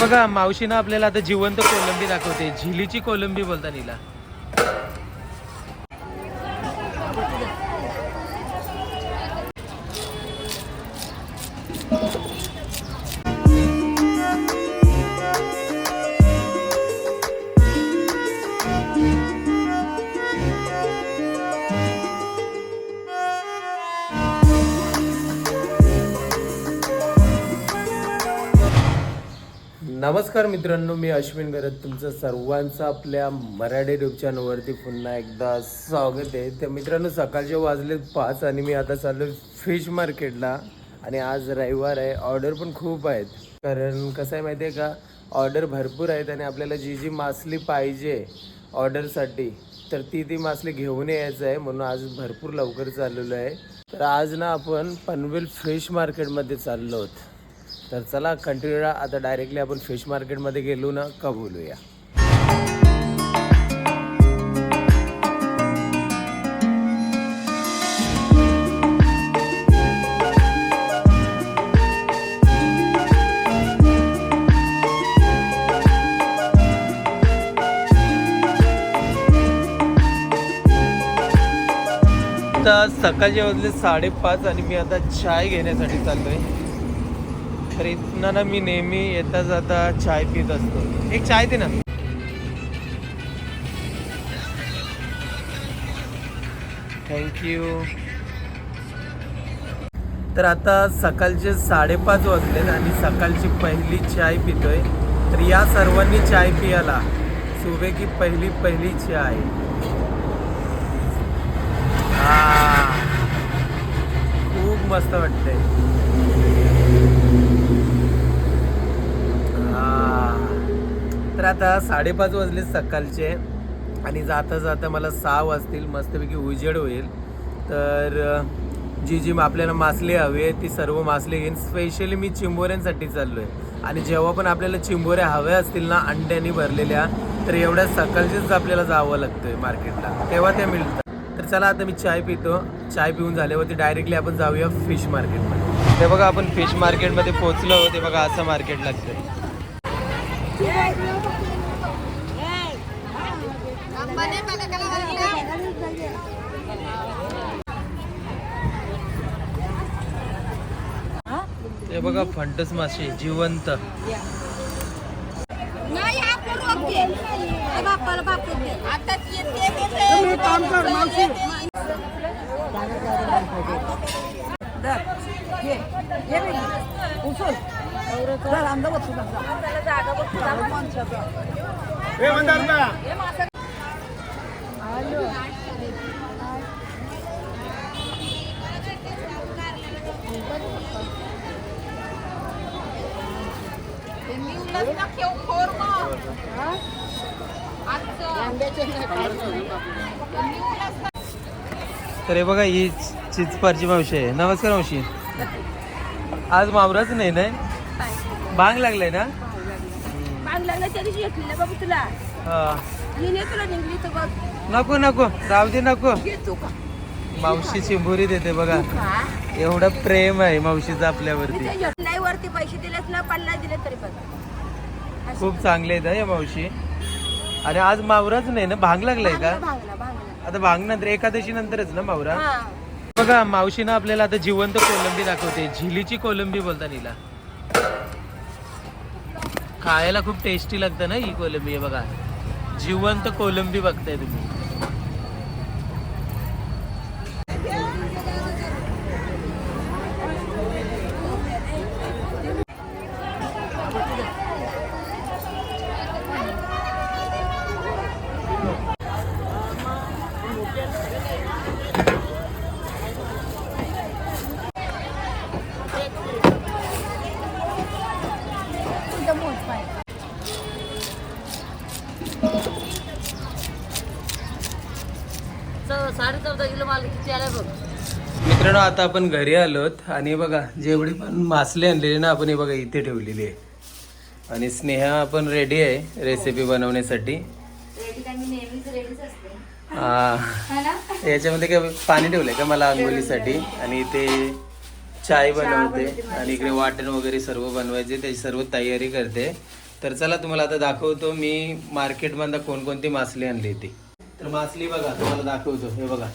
बघा मावशीनं आपल्याला आता जिवंत कोलंबी दाखवते. झिलीची कोलंबी बोलता नीला. नमस्कार मित्रांनो मी अश्विन गरज. तुमचं सर्वांचं आपल्या मराठी यूट्यूब चॅनलवरती पुन्हा एकदा स्वागत आहे. तर मित्रांनो सकाळचे वाजले पाच आणि मी आता चाललो फिश मार्केटला आणि आज रविवार आहे ऑर्डर पण खूप आहेत. कारण कसं आहे माहिती आहे का ऑर्डर भरपूर आहेत आणि आपल्याला जी जी मासली पाहिजे ऑर्डरसाठी तर ती ती मासली घेऊन यायचं आहे. म्हणून आज भरपूर लवकर चाललेलो आहे. तर आज ना आपण पनवेल फिश मार्केटमध्ये चाललो आहोत. तर चला कंटिन्यू आता डायरेक्टली आपण फिश मार्केटमध्ये गेलो ना का बोलूया? आता सकाळचे वाजले साडेपाच आणि मी आता चाय घेण्यासाठी चाललोय. तर इथनं ना मी नेहमी येता जाता चाय पित असतो. एक चाय दे ना. थँक्यू तर आता सकाळचे साडेपाच वाजलेत आणि सकाळची पहिली चाय पितोय. तर या सर्वांनी चाय पियाला. सुबे की पहिली पहिली चाय. खूप मस्त वाटतंय हा. तर आता साडेपाच वाजले सकाळचे आणि जाता जाता मला सहा वाजतील मस्तपैकी उजेड होईल. तर जी जी आपल्याला मासले हवे ती सर्व मासले घेईन. स्पेशली मी चिंबोऱ्यांसाठी चाललो आहे आणि जेव्हा पण आपल्याला चिंबोऱ्या हव्या असतील ना अंड्यानी भरलेल्या तर एवढ्या सकाळचीच आपल्याला जावं लागतंय मार्केटला तेव्हा त्या मिळतात. तर चला आता मी चाय पितो. चाय पिऊन झाल्यावरती डायरेक्टली आपण जाऊया फिश मार्केटमध्ये ते बघा आपण फिश मार्केटमध्ये पोहोचलो ते बघा असं मार्केट लागतंय. ते बघा फंटस मासे जिवंत. नाही आपण अरे ना खेळ खोर मग. तर हे बघा ही चिचपारची मावशी आहे. नमस्कार मावशी. आज मावराच नाही ना बांग लागलाय ना? दिवशी बाबू तुला हिने तुला निघली तर बघ नको नको. राहू दे नको. मावशी चिंबोरी देते बघा. एवढं प्रेम आहे मावशीचं आपल्यावरती. नाही वरती पैसे दिलेत ना पन्नास दिले तरी बघ खूप चांगले आहेत हा या मावशी. आणि आज मावराच नाही ना? भांग लागलाय का? भांगला भांगला आता भांग नंतर एकादशी नंतरच ना मावरा? बघा मावशीनं आपल्याला आता जिवंत कोलंबी दाखवते. झिलीची कोलंबी बोलता नीला खायला खूप टेस्टी लागतं ना ही कोलंबी बघा. जिवंत कोलंबी बघताय तुम्ही. साडे चौदा किलो माल किती आलाय बघ. मित्रांनो आता आपण घरी आलोत आणि बघा जेवढी पण मासले आणलेली ना आपण हे बघा इथे ठेवलेली आहे. आणि स्नेहा आपण रेडी आहे रेसिपी बनवण्यासाठी. रेडी काय? मी नेहमीच रेडीच असते. आ, है ना? याच्यामध्ये काय पाणी ठेवलंय का मला आंघोळीसाठी? आणि इथे चाय बनवते आणि इकडे वाटण वगैरे सर्व बनवायचे त्याची सर्व तयारी करते. तर चला तुम्हाला आता दाखवतो मी मार्केटमधनं कोणकोणती मासली आणली ती तर मासली बघा तुम्हाला दाखवतो. हे बघा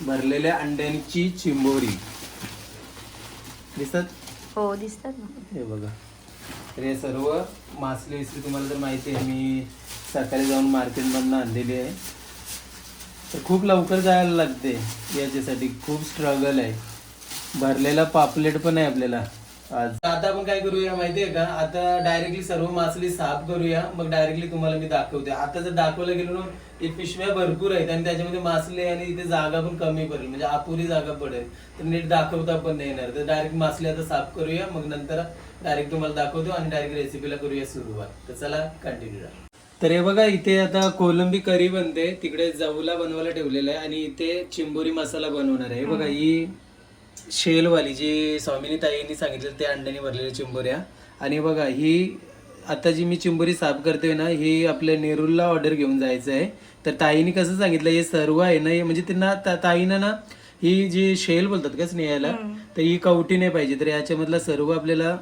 भरलेल्या अंड्यांची चिंबोरी. दिसत हो दिसतात ना. हे बघा. तर हे सर्व मासली विसली तुम्हाला तर माहिती आहे मी सकाळी जाऊन मार्केटमधनं आणलेली आहे. तर खूप लवकर जायला लागते याच्यासाठी खूप स्ट्रगल आहे. भरलेला पापलेट पण आहे आपल्याला. आता आपण काय करूया माहिती आहे का? आता डायरेक्टली सर्व मासली साफ करूया. मग डायरेक्टली तुम्हाला मी दाखवते. आता जर दाखवलं गेलो ना हे पिशव्या भरपूर आहेत आणि त्याच्यामध्ये मासले आणि इथे जागा पण कमी पडेल. म्हणजे अपुरी जागा पडेल. तर नीट दाखवता पण नाही येणार. तर डायरेक्ट मासले आता साफ करूया. मग नंतर डायरेक्ट तुम्हाला दाखवतो आणि डायरेक्ट रेसिपीला करूया सुरुवात. तर चला कंटिन्यू तर हे बघा इथे आता कोलंबी करी बनते. तिकडे जवला बनवायला ठेवलेला आहे आणि इथे चिंबोरी मसाला बनवणार आहे. बघा ही शेलवाली जी स्वामिनी ताईंनी सांगितलं ते अंड्याने भरलेल्या चिंबोऱ्या. आणि बघा ही आता जी मी चिंबोरी साफ करते ना ही आपल्या नेरूरला ऑर्डर घेऊन जायचं आहे. तर ताईने कसं सांगितलं हे सर्व आहे ना हे म्हणजे त्यांना ताईनं ना ही जी शेल बोलतात का स्नेहाला तर ही कवटी नाही पाहिजे. तर याच्यामधला सर्व आपल्याला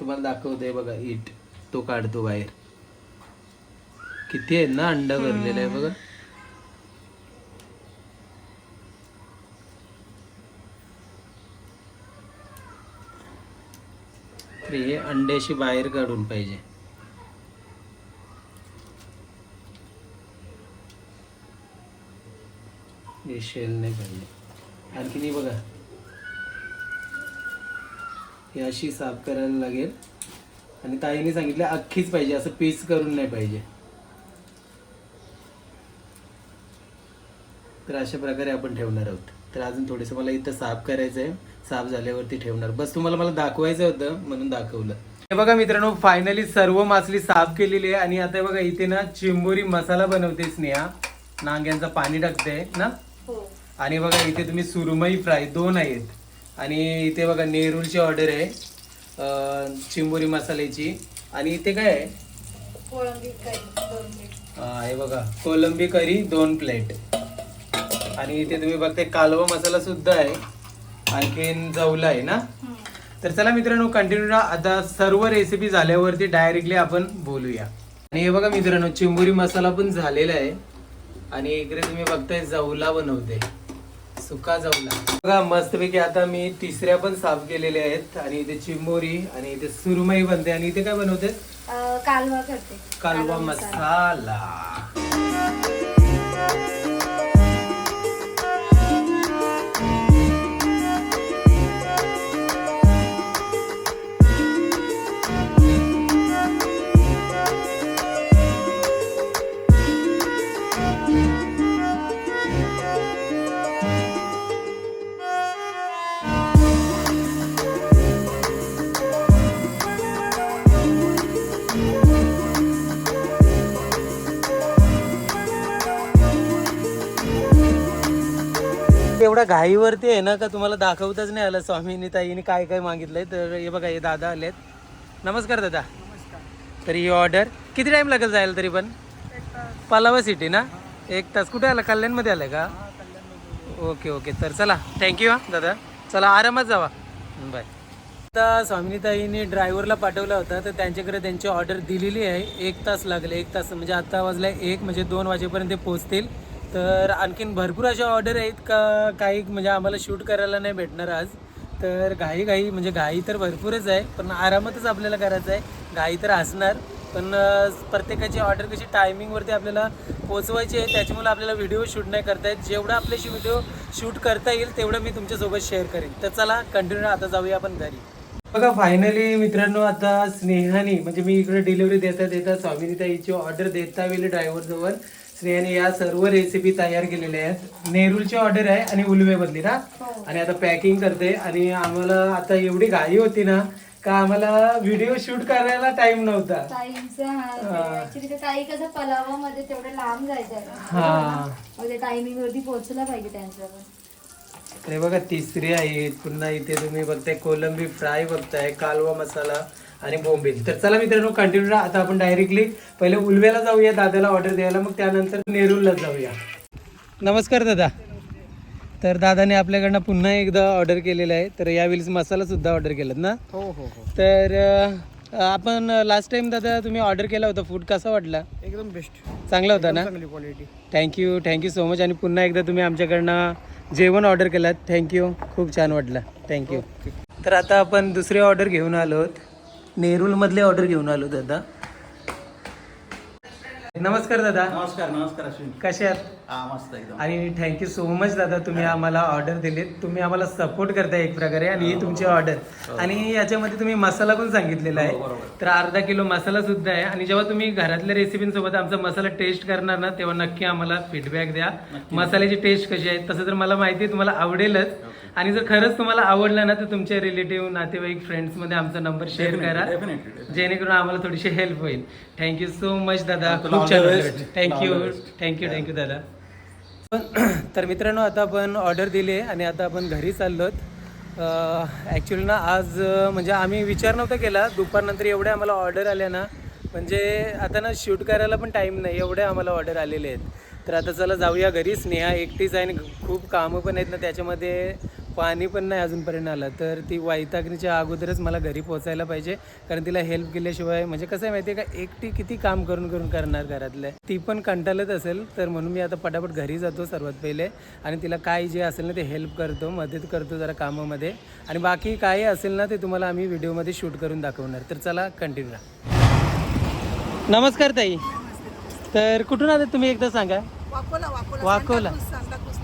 तुम्हाला दाखवतोय बघा इट तो काढतो बाहेर. किती आहे ना अंडा भरलेला आहे बघा. तर हे अंड्याशी बाहेर काढून पाहिजे. शेल नाही पाहिजे. आणखी नाही बघा. ही अशी साफ करायला लागेल. आणि ताईने सांगितलं अख्खीच पाहिजे असं पीस करून नाही पाहिजे. तर अशा प्रकारे आपण ठेवणार आहोत. तर अजून थोडंसं मला इथं साफ करायचं आहे साफ झाल्यावरती ठेवणार. बस तुम्हाला मला दाखवायचं होतं म्हणून दाखवलं. हे बघा मित्रांनो फायनली सर्व मासली साफ केलेली आहे. आणि आता बघा इथे ना चिंबोरी मसाला बनवते स्नेहा. नांग्यांचं पाणी टाकते ना? हो. आणि बघा इथे तुम्ही सुरमई फ्राय दोन आहेत. आणि इथे बघा नेरूळची ऑर्डर आहे. चिंबोरी मसाल्याची. आणि इथे काय आहे? हा, हे बघा कोलंबी करी दोन प्लेट आणि इथे तुम्ही बघताय कालवा मसाला सुद्धा आहे. आणखीन जवला आहे ना? तर चला मित्रांनो कंटिन्यू आता सर्व रेसिपी झाल्यावरती डायरेक्टली आपण बोलूया. आणि हे बघा मित्रांनो चिंबोरी मसाला पण झालेला आहे. आणि इकडे तुम्ही बघताय जवला बनवते. सुका जवला. बघा मस्तपैकी आता मी तिसऱ्या पण साफ केलेल्या आहेत. आणि इथे चिंबोरी आणि इथे सुरमई बनते. आणि इथे काय बनवते? कालवा करते. कालवा मसाला. घाईवरती आहे ना का तुम्हाला दाखवताच नाही आलं स्वामींनी ताईने काय काय मागितलंय. तर हे बघा हे दादा आलेत. नमस्कार दादा. तर ही ऑर्डर किती टाइम लागेल जायला तरी पण? पलावा सिटी ना? एक तास. कुठे आला? कल्याणमध्ये आलाय का? Okay okay. तर चला थँक्यू हा दादा. चला आरामात जावा. बाय. आता स्वामिनीताईने ड्रायव्हरला पाठवला होता तर त्यांच्याकडे त्यांची ऑर्डर दिलेली आहे. एक तास लागले एक तास म्हणजे आता वाजला एक म्हणजे दोन वाजेपर्यंत ते पोचतील तर आणखीन भरपूर अशा ऑर्डर आहेत का काही म्हणजे आम्हाला शूट करायला नाही भेटणार आज. तर घाई घाई म्हणजे घाई तर भरपूरच आहे पण आरामातच आपल्याला करायचं आहे. घाई तर असणार पण प्रत्येकाची ऑर्डर कशी टायमिंगवरती आपल्याला पोचवायची आहे त्याच्यामुळे आपल्याला व्हिडिओ शूट नाही करता येत जेवढं आपल्याशी व्हिडिओ शूट करता येईल तेवढं मी तुमच्यासोबत शेअर करेन. तर चला कंटिन्यू आता जाऊया आपण घरी. बघा फायनली मित्रांनो आता स्नेहानी म्हणजे मी इकडे डिलिव्हरी देता देता स्वामिनीताईची ऑर्डर देता येईल ड्रायव्हरजवळ स्नेहाने या सर्व रेसिपी तयार केलेल्या आहेत. नेरूळची ऑर्डर आहे आणि उलवे बदली ना आणि आता पॅकिंग करते. आणि आम्हाला आता एवढी घाई होती ना का आम्हाला व्हिडिओ शूट करायला टाइम नव्हता. हा. ताई कसं पलावामध्ये तेवढं लांब जायचं. हा. टायमिंग वरती पोहोचलं पाहिजे त्यांचं पण हे बघा तिसरी आहे. पुन्हा इथे तुम्ही बघताय कोलंबी फ्राय बघताय कालवा मसाला. आणि बोंबील तर चला मित्रांनो कंटिन्यू आता आपण डायरेक्टली पहिले उलव्याला जाऊया दादाला ऑर्डर द्यायला. मग त्यानंतर नेरूरला जाऊया. नमस्कार दादा. तर दादाने आपल्याकडनं पुन्हा एकदा ऑर्डर केलेलं आहे. तर यावेळेस मसाला सुद्धा ऑर्डर केलात ना? हो हो हो. तर आपण लास्ट टाइम दादा तुम्ही ऑर्डर केला होता. फूड कसा वाटला? एकदम बेस्ट चांगला होता ना? चांगली quality thank you thank you so much आणि पुन्हा एकदा तुम्ही आमच्याकडनं जेवण ऑर्डर केलात. थँक्यू खूप छान वाटलं. थँक्यू तर आता आपण दुसरी ऑर्डर घेऊन आलोत नेरूलमधले ऑर्डर घेऊन आलो दादा. नमस्कार दादा. नमस्कार नमस्कार अश्विन. कसे आहात? हा मस्त एकदम. आणि थँक्यू सो मच दादा तुम्ही आम्हाला ऑर्डर दिलीत. तुम्ही आम्हाला सपोर्ट करताय एक प्रकारे आणि ही तुमची ऑर्डर आणि याच्यामध्ये तुम्ही मसाला पण सांगितलेला आहे. तर अर्धा किलो मसाला सुद्धा आहे. आणि जेव्हा तुम्ही घरातल्या रेसिपींसोबत आमचा मसाला टेस्ट करणार ना तेव्हा नक्की आम्हाला फीडबॅक द्या. मसाल्याची टेस्ट कशी आहे? तसं तर मला माहिती तुम्हाला आवडेलच. आणि जर खरंच तुम्हाला आवडलं ना तर तुमच्या रिलेटिव्ह नातेवाईक फ्रेंड्समध्ये आमचा नंबर शेअर करा. जेणेकरून आम्हाला थोडीशी हेल्प होईल. थँक्यू सो मच दादा. खूप छान. थँक्यू. थँक्यू थँक्यू दादा. तर मित्रांनो आता आपण ऑर्डर दिली आहे आणि आता आपण घरी चाललोत. ॲक्च्युली ना आज म्हणजे आम्ही विचार नव्हता केला. दुपारनंतर एवढ्या आम्हाला ऑर्डर आल्या ना म्हणजे आता ना शूट करायला पण टाईम नाही. एवढे आम्हाला ऑर्डर आलेले आहेत. तर आता चला जाऊया घरी. स्नेहा एकटीच आहे आणि खूप कामं पण आहेत ना त्याच्यामध्ये. पाणी पण नाही अजूनपर्यंत आलं. तर ती वैतागणीच्या अगोदरच मला घरी पोचायला पाहिजे. कारण तिला हेल्प केल्याशिवाय म्हणजे कसं आहे माहिती आहे का एकटी किती काम करून करून करणार घरातलं. ती पण कंटाळत असेल तर म्हणून मी आता पटापट घरी जातो सर्वात पहिले. आणि तिला काय जे असेल ना ते हेल्प करतो मदत करतो जरा कामामध्ये. आणि बाकी काही असेल ना ते तुम्हाला आम्ही व्हिडिओमध्ये शूट करून दाखवणार. तर चला कंटिन्यू राहा. नमस्कार ताई. तर कुठून आले तुम्ही एकदा सांगा. वाकोला वाकोला वाकोला.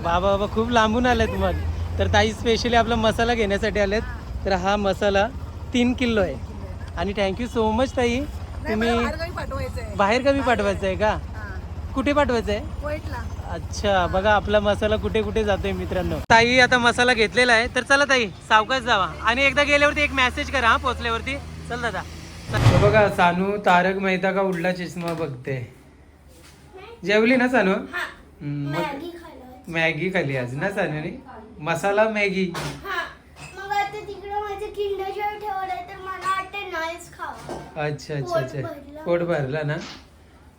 बाबा बाबा खूप लांबून आलेत मग. तर ताई स्पेशली आपला मसाला घेण्यासाठी आलेत. तर हा मसाला तीन किलो आहे. आणि थँक्यू सो मच ताई. तुम्ही बाहेर कमी पाठवायचं आहे का? कुठे पाठवायचं आहे अच्छा बघा आपला मसाला कुठे कुठे जातोय मित्रांनो. ताई आता मसाला घेतलेला आहे. तर चला ताई सावकाश जावा. आणि एकदा गेल्यावरती एक मेसेज करा हा पोचल्यावरती चल दादा. बघा सानू तारक मेहता का उडला चष्मा बघते. जेवली ना सानू? मग मॅगी खाली आज ना सानूने? मसाला मॅगी. हा मग आता तिकडं माझं किंडर जॉय ठेवलंय तर मला वाटतं नाहीच खावं. अच्छा अच्छा पोट अच्छा. भरलं. पोट भरला ना?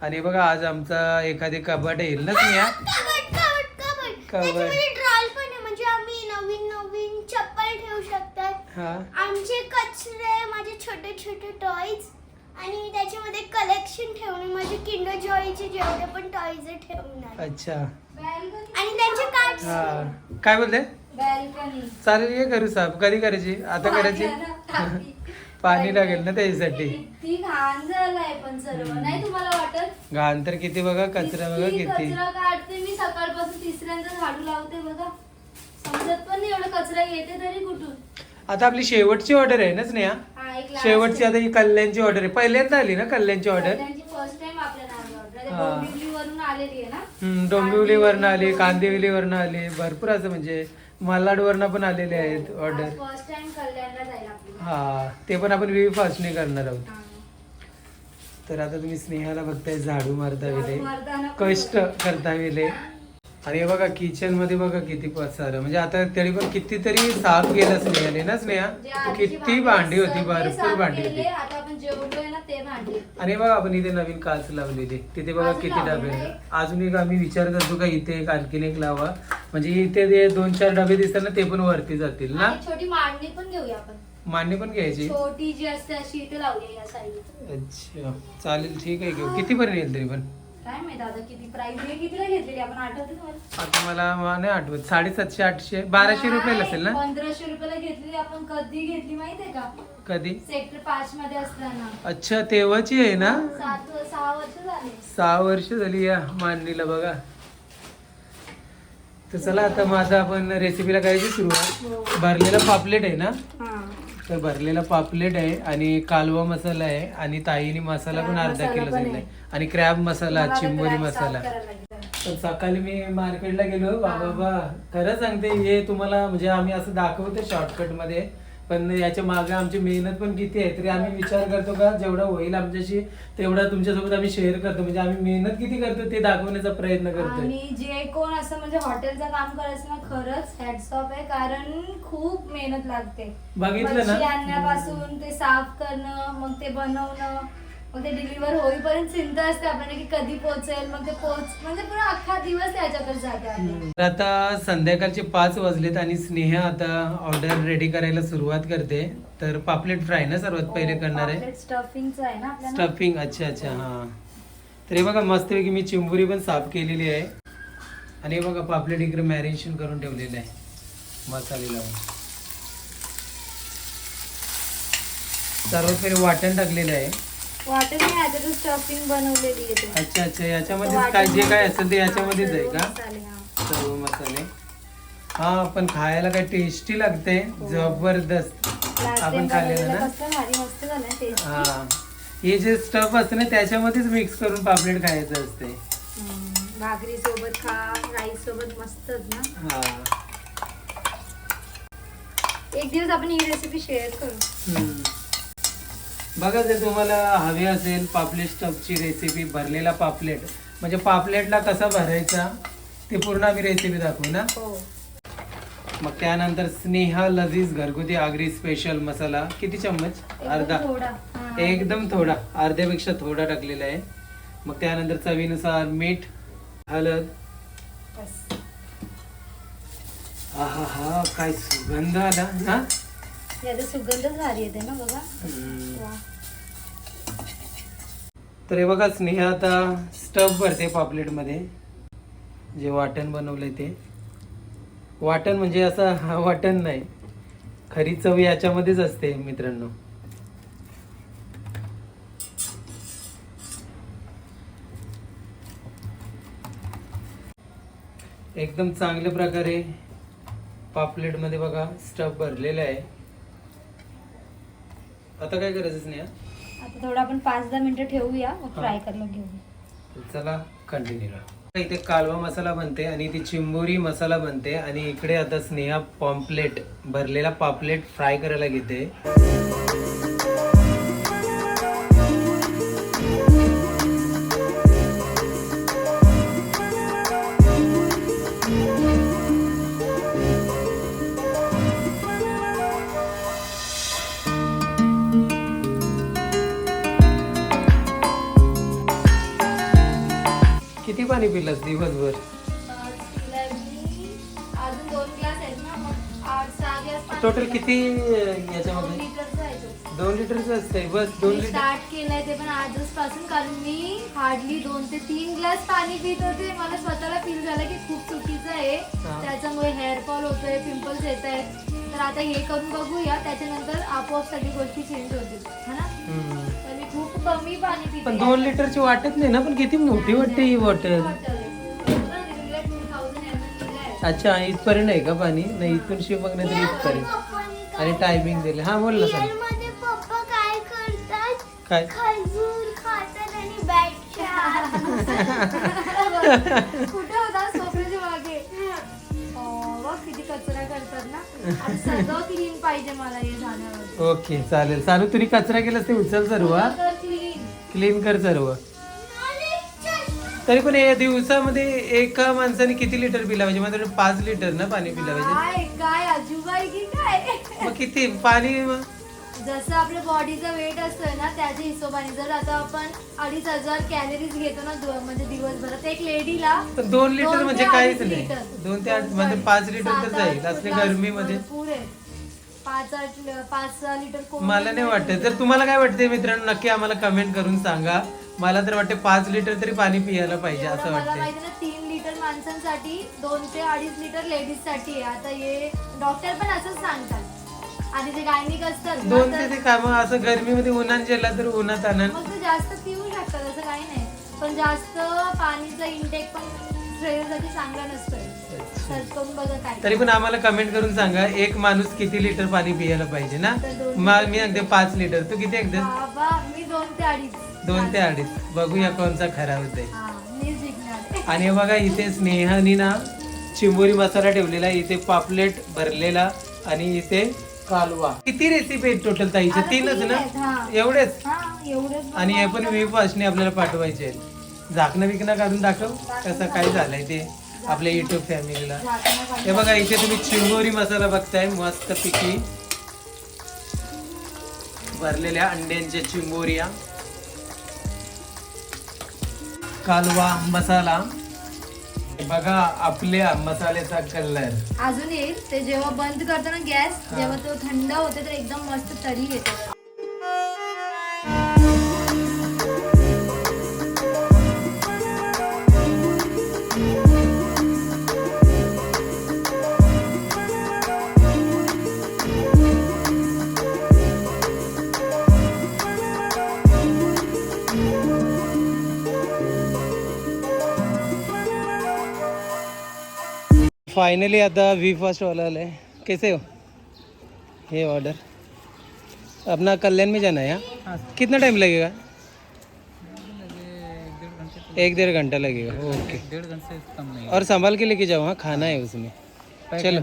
आणि बघा आज आमचा एखादी कपाट येईल ना Sneha cupboard cupboard cupboard cupboard. त्याच्यामध्ये ड्रॉल पण आहे. म्हणजे आम्ही नवीन नवीन चप्पल ठेवू शकतात हा. आमचे कचरे माझे छोटे छोटे टॉयज आणि त्याच्यामध्ये कलेक्शन ठेवणे माझे किंडर जॉयचे जेवढे पण टॉयज ठेवणार अच्छा. आणि त्यांचे हा. काय बोलते चालेल ये करू साहेब कधी करायची? आता करायची? पाणी. लागेल ना त्याच्यासाठी. घाण झालाय पण सर्व. नाही तुम्हाला वाटत? घाण तर किती बघा कचरा बघा किती किती. कचरा काढते मी. सकाळपासून तिसऱ्यांदा झाडू लावते बघा. समजत पण नाही एवढं कचरा येते तरी कुठून. आता आपली शेवटची ऑर्डर आहे ना स्नेहा? हा एक शेवटची आता ही कल्याणची ऑर्डर आहे. पहिल्यांदा आली ना कल्याणची ऑर्डर फर्स्ट टाइम आपल्या आलेली आहे ना? हम्म, डोंबिवलीवरनं आली कांदिवलीवरनं. आली भरपूर असं म्हणजे मालाडवरनं पण आलेले आहेत ऑर्डर आपली हा ते पण आपण वी फास्टने करणार आहोत. हा. तर आता तुम्ही स्नेहाला बघताय झाडू मारता वेळे पण कष्ट करता वेळे आणि हे बघा किचनमध्ये बघा किती पसार. म्हणजे आता तरी पण कितीतरी साफ केलं स्नेहाने ना जे स्नेहा किती भांडी होती भरपूर भांडी होती. आणि बघा आपण इथे नवीन काच लावलेली. तिथे बघा किती डबे? अजून एक आम्ही विचार करतो का इथे एक आणखीन एक लावा. म्हणजे इथे ते दोन चार डबे दिसतात ना ते पण वरती जातील ना? छोटी मांडणी पण घेऊया आपण. मान्य पण घ्यायची? छोटी जी असते अशी इथे साईडला. अच्छा. चालेल ठीक आहे घेऊ. किती पर्यंत येईल तरी पण? काय माहीत आता किती प्राइस हे कितीला घेतलेली आपण आठवते तुम्हाला आता मला नाही आठवत. साडेसातशे आठशे बाराशे रुपयाला असेल ना? पंधराशे रुपयाला घेतलेली आपण कधी घेतली माहितीये का? कधी? सेक्टर पाच मध्ये असताना. अच्छा तेव्हाची आहे ना? सात सहा वर्ष झाले. सहा वर्ष झाली या मांडणीला बघा. तर चला आता माझा आपण रेसिपीला करायची सुरुवात. भरलेला पापलेट आहे ना? तर भरलेला पापलेट आहे आणि कालवा मसाला आहे आणि ताईने मसाला पण अर्धा किलो सांगितलाय आणि क्रॅब मसाला चिंबोरी मसाला तर सकाळी मी मार्केटला गेलो बाबा बा खरं सांगते हे तुम्हाला म्हणजे आम्ही असं दाखवतो शॉर्टकटमध्ये पण याच्या मागे आमची मेहनत पण किती आहे तरी आम्ही विचार करतो का जेवढं होईल आमच्याशी तेवढा तुमच्यासोबत आम्ही शेअर करतो. म्हणजे आम्ही मेहनत किती करतो ते दाखवण्याचा प्रयत्न करतोय. आणि जे कोण असं म्हणजे हॉटेलचं काम करायचं ना खरंच हॅट्स ऑफ आहे कारण खूप मेहनत लागते. बघितलं ना? मच्छी आणण्यापासून ते साफ करणं मग ते बनवणं मग ते डिलिव्हर होईपर्यंत चिंता असते आपल्याला की कधी पोहोचेल मग ते पोच म्हणजे पुरा अख्खा दिवस त्याच्यातच जाते आपला. तर आता संध्याकाळचे पाच वाजलेत आणि स्नेहा आता ऑर्डर रेडी करायला सुरुवात करते. तर पापलेट फ्राय ना सर्वात पहिले करणार आहे? पापलेट स्टफिंगचं आहे ना आपल्याला? स्टफिंग अच्छा अच्छा हा. तर हे बघा मस्तपैकी मी चिंबुरी पण साफ केलेली आहे. आणि हे बघा पापलेट इकडे मॅरिनेशन करून ठेवलेलं आहे. मसाले लावून. सर्वात पहिले वाटण टाकलेलं आहे. वाटत नाही स्टफिंग बनवलेली आहे ते. अच्छा अच्छा याच्यामध्ये काय जे काय असेल ते याच्यामध्येच आहे का? मसाले, हा. सर्व मसाले. हा पण खायला काय टेस्टी लागते जबरदस्त. Last आपण time खाल्लेलं बनवलेलं ना? कसलं भारी मस्त झालं टेस्ट हा. हे जे स्टफ असते ना त्याच्यामध्येच मिक्स करून पापलेट खायचं असते. भाकरी सोबत खा राईस सोबत मस्तच ना? हा. एक दिवस आपण ही रेसिपी शेअर करू. हम्म. बघा जर तुम्हाला हवी असेल पापलेट स्टफची रेसिपी भरलेला पापलेट. म्हणजे पापलेटला कसा भरायचा ते पूर्ण आम्ही रेसिपी दाखवू ना? हो. मग त्यानंतर स्नेहा लजीज घरगुती आगरी स्पेशल मसाला. किती चम्मच? अर्धा. एकदम थोडा. हा. एकदम थोडा. अर्ध्यापेक्षा थोडा टाकलेला आहे. मग त्यानंतर चवीनुसार मीठ हळद. बस. हा हा काय सुगंध आला ना याचा सुगंधच भारी येते ना बघा. हम्म. वा. तर हे बघा स्नेहा आता स्टफ भरते पापलेटमध्ये. जे वाटण बनवलंय ते. वाटण म्हणजे असं हा वाटण नाही. खरी चव याच्यामध्येच असते मित्रांनो. एकदम चांगल्या प्रकारे पापलेटमध्ये बघा स्टफ भरलेला आहे. आता काय करायचं स्नेहा आता थोडं आपण पाच दहा मिनिटं ठेवूया मग. फ्राय करायला घेऊ. चला कंटिन्यू राहा. इथे कालवा मसाला बनते आणि इथे चिंबोरी मसाला बनते आणि इकडे आता स्नेहा पॉम्पलेट भरलेला पापलेट फ्राय करायला घेते. पाणी पिलंस दिवसभर? अजून दोन ग्लास आहेत ना मग आठ सहा ग्लास पाणी टोटल पिलं. किती दोन याच्यामध्ये लिटरचं आहे तो. दोन लिटरचं असतंय बस दोन मी लिटर स्टार्ट केलंय ते पण आजच पासून कारण मी हार्डली दोन ते तीन ग्लास पाणी पित होते. मला स्वतःला फील झालं की खूप चुकीचं आहे. हा. त्याच्यामुळे हेअर फॉल होतोय पिंपल्स येत आहेत तर आता हे करून बघूया. त्याच्यानंतर आपोआप सगळी गोष्टी चेंज होतील. है ना? हम्म. तर मी खूप कमी पाणी पिते. पण दोन लिटरची वाटत नाही ना पण किती मोठी वाटते ही बॉटल? अच्छा इथपर्यंत आहे का पाणी? नाही इथून शिव बघणार तरी इथपर्यंत. आणि टायमिंग दिले. हा बोल ना सांग. मध्ये पप्पा काय करतात? काय? खजूर खातात आणि बॅट कुठे होता? सोफ्याच्या मागे. हो, बघ किती कचरा करतात ना. आता सगळं क्लीन पाहिजे मला हे झाल्यावर. ओके चालेल. चालू तुम्ही कचरा केलास ते उचल सर्व क्लीन कर सर्व. तरी पण या दिवसामध्ये एका माणसाने किती लिटर पिला पाहिजे? वाटतं पाच लिटर ना पाणी पिला पाहिजे? काय काय आजूबाई की काय? मग किती? पाणी मग? जसं आपल्या बॉडीचा वेट असतोय ना त्याच्या हिशोबाने. जर आता आपण अडीच हजार कॅलरीज घेतो ना दो- म्हणजे दिवसभरात एक लेडीला दोन लिटर दोन म्हणजे काहीच अडीच नाही. लिटर. दोन ते आठ म्हणजे पाच लिटर तर जाईल. असले गरमीमध्ये. भरपूर आहे. पाच आठ पाच सहा लिटर कोण मला नाही वाटत. जर तुम्हाला काय वाटते मित्रांनो? नक्की आम्हाला कमेंट करून सांगा. मला तर वाटते पाच लिटर तरी पाणी पियायला पाहिजे एवढं असं मला वाटते माहिती ना तीन लिटर माणसांसाठी दोन ते अडीच लिटर लेडीजसाठी आहे. आता हे डॉक्टर पण असंच सांगतात. आणि जे गायनिक असतात ना, दोन ते तर- ते मग असं गरमीमध्ये उन्हात गेला तर उन्हात मग ते जास्त पिऊ शकतात असं काही नाही. पण जास्त पाणीचा इंटेक पण शरीरासाठी चांगला नसतोय. सर्च करून बघा काय तरी पण आम्हाला कमेंट करून सांगा एक माणूस किती लिटर पाणी पियाला पाहिजे ना? मी अगदी पाच लिटर तू किती अगदी बाबा मी दोन ते अडीच. दोन ते अडीच. बघूया कोणचा खरा होते हा मी जिंकणार आणि हे बघा इथे स्नेहानी ना चिंबोरी मसाला ठेवलेला इथे पापलेट भरलेला आणि इथे कालवा. किती रेसिपी आहेत टोटल ताईचे आता तीनच तीन ना? हा. एवढेच? हा एवढंच आणि हे पण वी वाचणे आपल्याला पाठवायचे आहेत. झाकणं विकणं काढून दाखव कसं काय झालंय ते आपल्या युट्यूब फॅमिलीला. हे बघा इथे तुम्ही चिंबोरी मसाला बघताय मस्त पिकी. भरलेल्या अंड्यांच्या चिंबोऱ्या कालवा मसाला. बघा आपल्या मसाल्याचा कलर अजून येईल ते जेव्हा बंद करतो ना गॅस जेव्हा तो थंड होते तर एकदम मस्त तरी येते. फाइनली आता वी फर्स्ट वाला है कैसे हो? ये ऑर्डर अपना कल्याण में जाना है यहाँ कितना टाइम लगेगा? एक डेढ़ घंटा लगेगा. ओके डेढ़ घंटे से कम नहीं और संभाल के लेके जाओ हाँ? खाना है उसमें. चलो.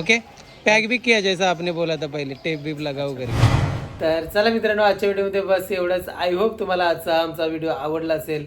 ओके पॅक बी किया जैसा आपने बोला था पहिले. टेप बीप लगाऊ करके. तर चला मित्रांनो आजच्या व्हिडिओमध्ये बस एवढंच. आय होप तुम्हाला आजचा आमचा व्हिडिओ आवडला असेल.